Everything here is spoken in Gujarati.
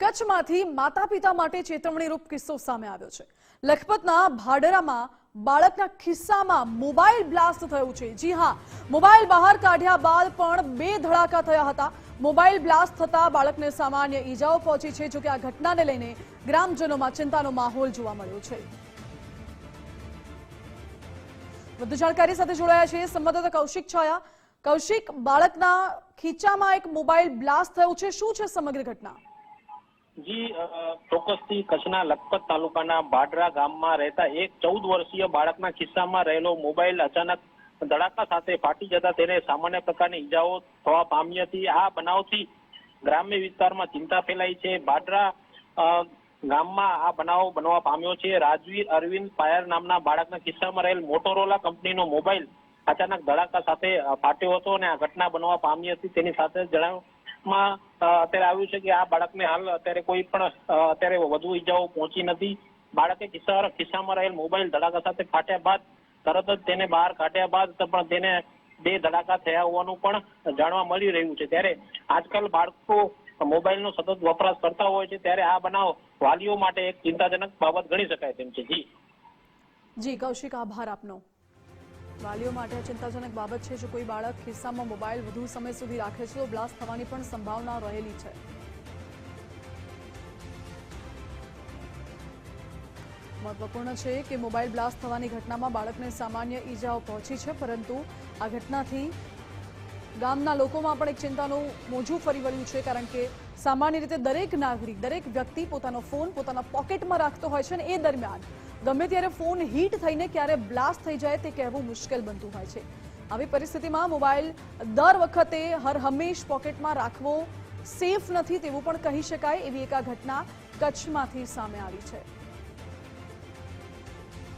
કચ્છમાંથી માતા પિતા માટે ચેતવણીરૂપ કિસ્સો સામે આવ્યો છે. લખપતના ભાડરામાં, બાળકના ખિસ્સામાં મોબાઈલ બ્લાસ્ટ થયું છે. જી હા, મોબાઈલ બહાર કાઢ્યા બાદ પણ બે ધડાકા થયા હતા. મોબાઈલ બ્લાસ્ટ થતા બાળકને સામાન્ય ઈજાઓ પહોંચી છે, જોકે આ ઘટનાને લઈને ગ્રામજનોમાં ચિંતાનો માહોલ જોવા મળ્યો છે. વધુ જાણકારી સાથે જોડાયા છે સંવાદદાતા કૌશિક છાયા. કૌશિક, બાળકના ખીચામાં એક મોબાઈલ બ્લાસ્ટ થયો છે. શું છે સમગ્ર ઘટના? જી ચોક્કસથી કચ્છના લખપત તાલુકાના બાડરા ગામમાં રહેતા એક ચૌદ વર્ષીય બાળકના ખિસ્સામાં રહેલો મોબાઈલ અચાનક ધડાકા સાથે ફાટી જતા તેને સામાન્ય પ્રકારની ઈજાઓ થવા પામી હતી. આ બનાવથી ગ્રામ્ય વિસ્તારમાં ચિંતા ફેલાઈ છે. બાડરા ગામમાં આ બનાવ બનવા પામ્યો છે. રાજવીર અરવિંદ પાયર નામના બાળકના ખિસ્સામાં રહેલ મોટોરોલા કંપનીનો મોબાઈલ અચાનક ધડાકા સાથે ફાટ્યો હતો અને આ ઘટના બનવા પામી હતી. તેની સાથે જણાવવામાં અ, અત્યારે આવ્યું છે કે આ બાળકને હાલ અત્યારે કોઈ પણ અત્યારે વધુ ઈજાઓ પહોંચી નથી. બાળકે ખિસ્સા ખિસ્સામાં રહેલ મોબાઈલ ધડાકા સાથે ફાટ્યા બાદ તરત જ તેને બહાર કાઢ્યા બાદ પણ તેને બે ધડાકા થયા હોવાનું પણ જાણવા મળી રહ્યું છે. ત્યારે આજકાલ બાળકો મોબાઈલનો સતત વપરાશ કરતા હોય છે. ત્યારે આ બનાવ વાલીઓ માટે એક ચિંતાજનક બાબત ગણી શકાય તેમ છે. જી. જી કૌશિક આભાર આપનો. વાલીઓ માટે આ ચિંતાજનક બાબત છે જો કોઈ બાળક ખિસ્સામાં મોબાઈલ વધુ સમય સુધી રાખે છે તો બ્લાસ્ટ થવાની પણ સંભાવના રહેલી છે. મહત્વપૂર્ણ છે કે મોબાઈલ બ્લાસ્ટ થવાની ઘટનામાં બાળકને સામાન્ય ઈજાઓ પહોંચી છે, પરંતુ આ ઘટનાથી ગામના લોકોમાં પણ એક ચિંતાનું મોજું ફરી વળ્યું છે, કારણ કે સામાન્ય રીતે દરેક નાગરિક, દરેક વ્યક્તિ પોતાનો ફોન પોતાના પોકેટમાં રાખતો હોય છે અને એ દરમિયાન ગમે ત્યારે ફોન હીટ થઈને ક્યારે બ્લાસ્ટ થઈ જાય તે કહેવું મુશ્કેલ બનતું હોય છે. આવી પરિસ્થિતિમાં મોબાઈલ દર વખતે હર હંમેશ પોકેટમાં રાખવો સેફ નથી તેવું પણ કહી શકાય એવી એક આ ઘટના કચ્છમાંથી સામે આવી છે.